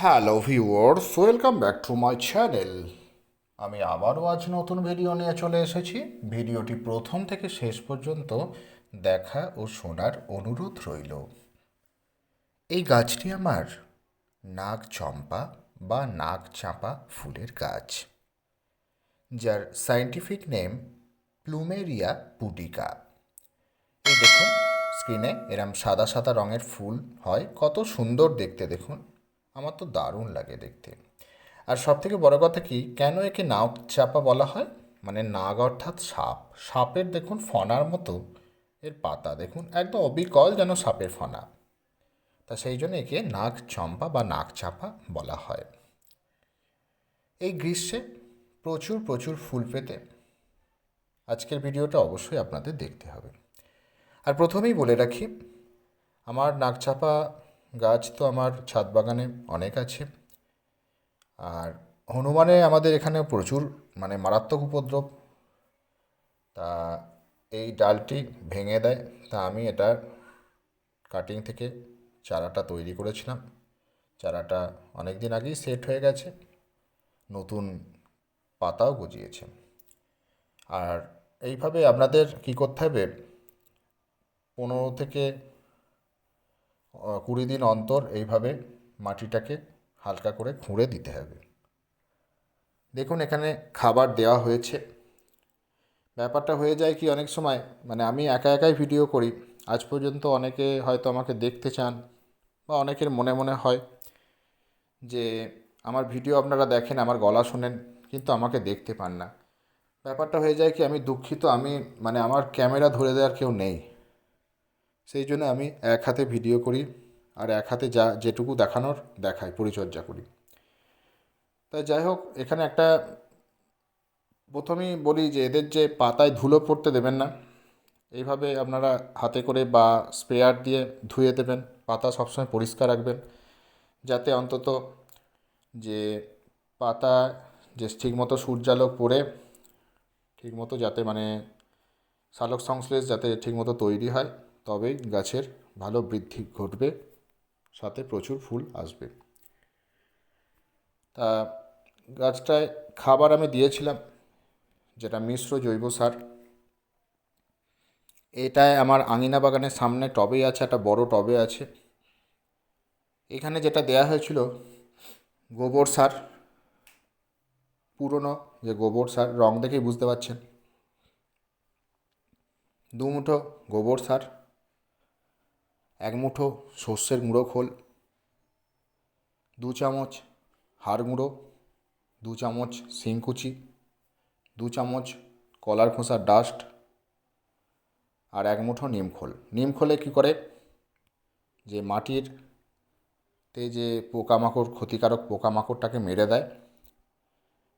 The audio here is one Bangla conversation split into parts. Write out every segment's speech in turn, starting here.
Hello viewers welcome back to my channel আমি আবারও আজ নতুন ভিডিও নিয়ে চলে এসেছি। ভিডিওটি প্রথম থেকে শেষ পর্যন্ত দেখা ও শোনার অনুরোধ রইল। এই গাছটি আমার নাক চম্পা বা নাক চাঁপা ফুলের গাছ, যার সায়েন্টিফিক নেম প্লুমেরিয়া পুডিকা এই দেখুন স্ক্রিনে এরম সাদা সাদা রঙের ফুল হয়। কত সুন্দর দেখতে, দেখুন। আমার তো দারুণ লাগে দেখতে। আর সব থেকে বড় কথা কি, কেন একে নাগ চাপা বলা হয়? মানে নাগ অর্থাৎ সাপ। সাপের দেখুন ফনার মতো, এর পাতা দেখুন একদম অবিকল যেন সাপের ফনা। তা সেই জন্য একে নাক চম্পা বা নাক চাপা বলা হয়। এই গ্রীষ্মে প্রচুর প্রচুর ফুল পেতে আজকের ভিডিওটা অবশ্যই আপনাদের দেখতে হবে। আর প্রথমেই বলে রাখি, আমার নাগচাপা গাছ তো আমার ছাদ বাগানে অনেক আছে। আর হনুমানে আমাদের এখানে প্রচুর মানে মারাত্মক উপদ্রব। তা এই ডালটি ভেঙে দেয়। তা আমি এটা কাটিং থেকে চারাটা তৈরি করেছিলাম। চারাটা অনেক দিন আগেই সেট হয়ে গেছে। নতুন পাতাও গজিয়েছে। আর এইভাবে আপনাদের কী করতে হবে? পনেরো থেকে কুড়ি দিন অন্তর এইভাবে মাটিটাকে হালকা করে খুঁড়ে দিতে হবে। দেখুন, এখানে খাবার দেওয়া হয়েছে। ব্যাপারটা হয়ে যায় কি, অনেক সময় মানে আমি একা একাই ভিডিও করি। আজ পর্যন্ত অনেকে হয়তো আমাকে দেখতে চান বা অনেকের মনে মনে হয় যে, আমার ভিডিও আপনারা দেখেন, আমার গলা শোনেন, কিন্তু আমাকে দেখতে পান না। ব্যাপারটা হয়ে যায় কি, আমি দুঃখিত, আমি মানে আমার ক্যামেরা ধরে দেওয়ার কেউ নেই। সেই জন্য আমি এক হাতে ভিডিও করি আর এক হাতে যা, যেটুকু দেখানোর দেখাই, পরিচর্যা করি। তাই যাই হোক, এখানে একটা প্রথমেই বলি যে এদের যে পাতায় ধুলো পড়তে দেবেন না। এইভাবে আপনারা হাতে করে বা স্প্রেয়ার দিয়ে ধুয়ে দেবেন। পাতা সবসময় পরিষ্কার রাখবেন। যাতে অন্তত যে পাতা যে ঠিকমতো সূর্যালোক পড়ে, ঠিকমতো যাতে মানে সালোক সংশ্লেষ যাতে ঠিকমতো তৈরি হয়। তবেই গাছের ভালো বৃদ্ধি ঘটবে, সাথে প্রচুর ফুল আসবে। তা গাছটায় খাবার আমি দিয়েছিলাম, যেটা মিশ্র জৈব সার। এটায় আমার আঙিনা বাগানের সামনে টবে আছে, একটা বড় টবে আছে। এখানে যেটা দেয়া হয়েছিল, গোবর সার, পুরনো যে গোবর সার, রং দেখেই বুঝতে পারছেন। দুমুঠো গোবর সার এক মুঠো সর্ষের গুঁড়ো খোল, দু চামচ হাড় গুঁড়ো, দু চামচ শিংকুচি দু চামচ কলার খোসার ডাস্ট আর এক মুঠো নিমখোল নিমখোলে কী করে? যে মাটির তে যে পোকামাকড়, ক্ষতিকারক পোকামাকড়টাকে মেরে দেয়,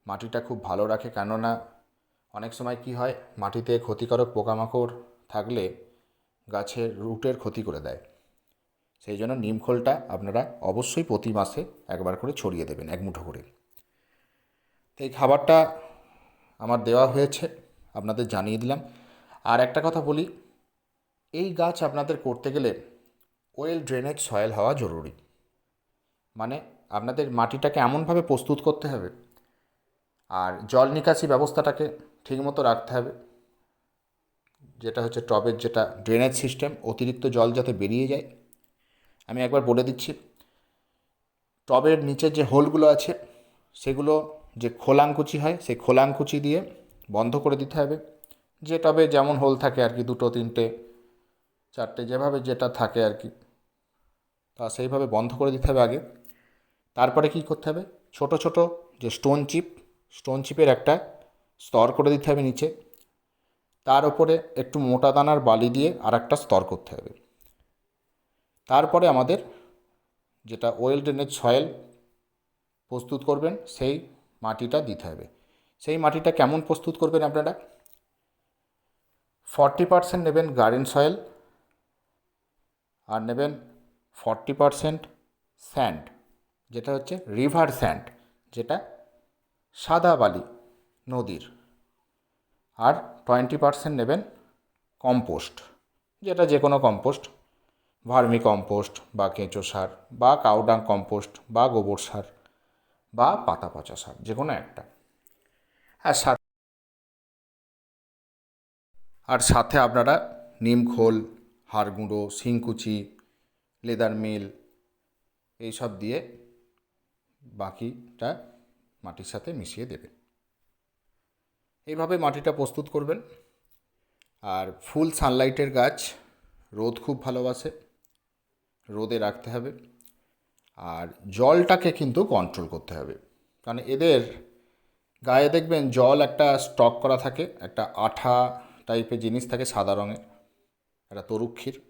মাটিটা খুব ভালো রাখে। কেননা অনেক সময় কি হয়, মাটিতে ক্ষতিকারক পোকামাকড় থাকলে গাছের রুটের ক্ষতি করে দেয়। সেই জন্য নিমখোলটা আপনারা অবশ্যই প্রতি মাসে একবার করে ছড়িয়ে দেবেন, এক মুঠো করে। এই খাবারটা আমার দেওয়া হয়েছে, আপনাদের জানিয়ে দিলাম। আর একটা কথা বলি, এই গাছ আপনাদের করতে গেলে ওয়েল ড্রেনেজ সয়েল হওয়া জরুরি। মানে আপনাদের মাটিটাকে এমনভাবে প্রস্তুত করতে হবে, আর জল নিকাশি ব্যবস্থাটাকে ঠিকমতো রাখতে হবে যেটা হচ্ছে টবের যেটা ড্রেনেজ সিস্টেম অতিরিক্ত জল যাতে বেরিয়ে যায়। আমি একবার বলে দিচ্ছি, টবের নিচের যে হোলগুলো আছে, সেগুলো যে খোলাঙ্কুচি হয়, সেই খোলাঙ্কুচি দিয়ে বন্ধ করে দিতে হবে। যে টবে যেমন হোল থাকে আর কি, দুটো, তিনটে, চারটে, যেভাবে যেটা থাকে আর কি, তা সেইভাবে বন্ধ করে দিতে হবে আগে। তারপরে কি করতে হবে? ছোট ছোট যে স্টোন চিপ স্টোন চিপের একটা স্তর করে দিতে হবে নিচে। তার উপরে একটু মোটা দানার বালি দিয়ে আর একটা স্তর করতে হবে। তারপরে আমাদের যেটা ওয়েল ড্রেনেজ সয়েল প্রস্তুত করবেন, সেই মাটিটা দিতে হবে। সেই মাটিটা কেমন প্রস্তুত করবেন আপনারা? ফর্টি পার্সেন্ট নেবেন গার্ডেন সয়েল আর নেবেন ফর্টি পার্সেন্ট স্যান্ড, যেটা হচ্ছে রিভার স্যান্ড, যেটা সাদা বালি নদীর। আর টোয়েন্টি পার্সেন্ট নেবেন কম্পোস্ট, যেটা যে কোনো কম্পোস্ট, ভার্মি কম্পোস্ট বা কেঁচো সার বা কাউডাং কম্পোস্ট বা গোবর সার বা পাতা পচা সার, যে কোনো একটা। আর সার আর সাথে আপনারা নিম খোল, হাড় গুঁড়ো, শিংকুচি, লেদার মিল এইসব দিয়ে বাকিটা মাটির সাথে মিশিয়ে দেবেন। এইভাবে মাটিটা প্রস্তুত করবেন। আর ফুল সানলাইটের গাছ, রোদ খুব ভালোবাসে, রোদে রাখতে হবে। আর জলটাকে কিন্তু কন্ট্রোল করতে হবে। কারণ এদের গায়ে দেখবেন জল একটা স্টক করা থাকে, একটা আঠা টাইপের জিনিস থাকে সাদা রঙের, একটা তরুক্ষীর।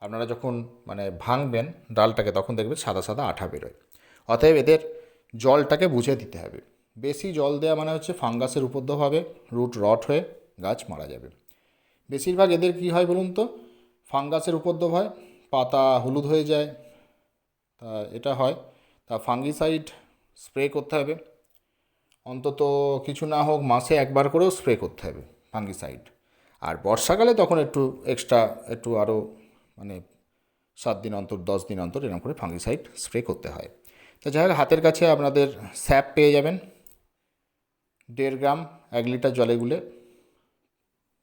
আপনারা যখন মানে ভাঙবেন ডালটাকে, তখন দেখবেন সাদা সাদা আঠা বেরোয়। অতএব এদের জলটাকে বুঝে দিতে হবে। বেশি জল দেওয়া মানে হচ্ছে ফাঙ্গাসের উপদ্রব হবে, রুট রট হয়ে গাছ মারা যাবে। বেশিরভাগ এদের কী হয় বলুন তো? ফাঙ্গাসের উপদ্রব হয়, পাতা হলুদ হয়ে যায়, তা এটা হয়। তা ফাঙ্গিসাইড স্প্রে করতে হবে। অন্তত কিছু না হোক মাসে একবার করেও স্প্রে করতে হবে ফাঙ্গিসাইড। আর বর্ষাকালে তখন একটু এক্সট্রা একটু আরও মানে সাত দিন অন্তর, দশ দিন অন্তর এরকম করে ফাঙ্গিসাইড স্প্রে করতে হয়। তো যাই হোক, হাতের কাছে আপনাদের স্যাপ পেয়ে যাবেন। দেড় গ্রাম, এক লিটার জলে গুলে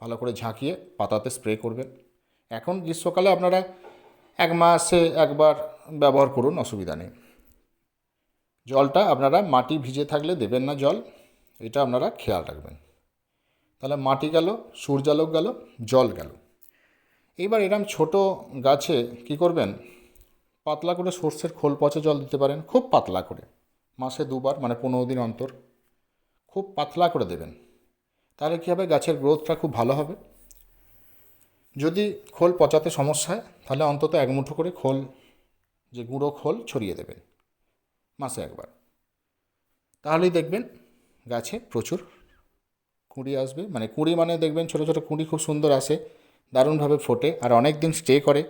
ভালো করে ঝাঁকিয়ে পাতাতে স্প্রে করবেন। এখন গ্রীষ্মকালে আপনারা এক মাসে একবার ব্যবহার করুন, অসুবিধা নেই। জলটা আপনারা মাটি ভিজে থাকলে দেবেন না জল, এটা আপনারা খেয়াল রাখবেন। তাহলে মাটি গেল, সূর্যালোক গেল, জল গেল। এইবার এরম ছোট গাছে কি করবেন? পাতলা করে সর্ষের খোল পচা জল দিতে পারেন, খুব পাতলা করে। মাসে দুবার মানে পনেরো দিন অন্তর। খুব পাতলা করে দেবেন। তাহলে কী হবে? গাছের গ্রোথটা খুব ভালো হবে। যদি খোল পচাতে সমস্যা হয়, তাহলে অন্তত এক মুঠো করে খোল, যে গুঁড়ো খোল ছড়িয়ে দেবেন মাসে একবার। তাহলেই দেখবেন গাছে প্রচুর কুঁড়ি আসবে। মানে কুঁড়ি মানে দেখবেন ছোটো ছোটো কুঁড়ি খুব সুন্দর আসে, দারুণভাবে ফোটে আর অনেক দিন স্টে করে।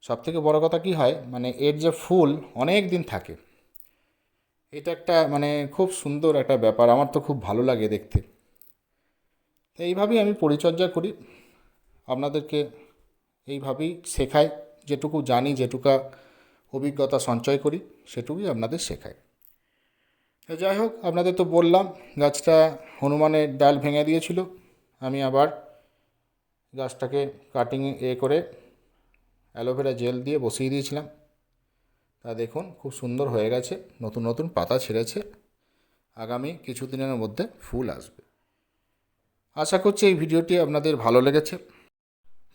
সব থেকে বড়ো কথা কী হয়? মানে এর যে ফুল অনেক দিন থাকে। এটা একটা মানে খুব সুন্দর একটা ব্যাপার। আমার তো খুব ভালো লাগে দেখতে। এইভাবেই আমি পরিচর্যা করি। আপনাদেরকে এইভাবেই শেখাই। যেটুকু জানি, যেটুকা অভিজ্ঞতা সঞ্চয় করি, সেটুকুই আপনাদের শেখাই। যাই হোক, আপনাদের তো বললাম, গাছটা হনুমানের ডাল ভেঙে দিয়েছিল। আমি আবার গাছটাকে কাটিং এ করে অ্যালোভেরা জেল দিয়ে বসিয়ে দিয়েছিলাম। তা দেখুন, খুব সুন্দর হয়ে গেছে, নতুন নতুন পাতা ছেড়েছে। আগামী কিছুদিনের মধ্যে ফুল আসবে। আশা করছি এই ভিডিওটি আপনাদের ভালো লেগেছে।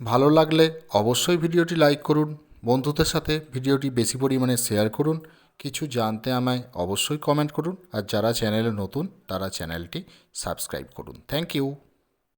ভালো লাগলে অবশ্যই ভিডিওটি লাইক করুন, বন্ধুদের সাথে ভিডিওটি বেশি পরিমাণে শেয়ার করুন, কিছু জানতে আমায় অবশ্যই কমেন্ট করুন, আর যারা চ্যানেলে নতুন, তারা চ্যানেলটি সাবস্ক্রাইব করুন। Thank you.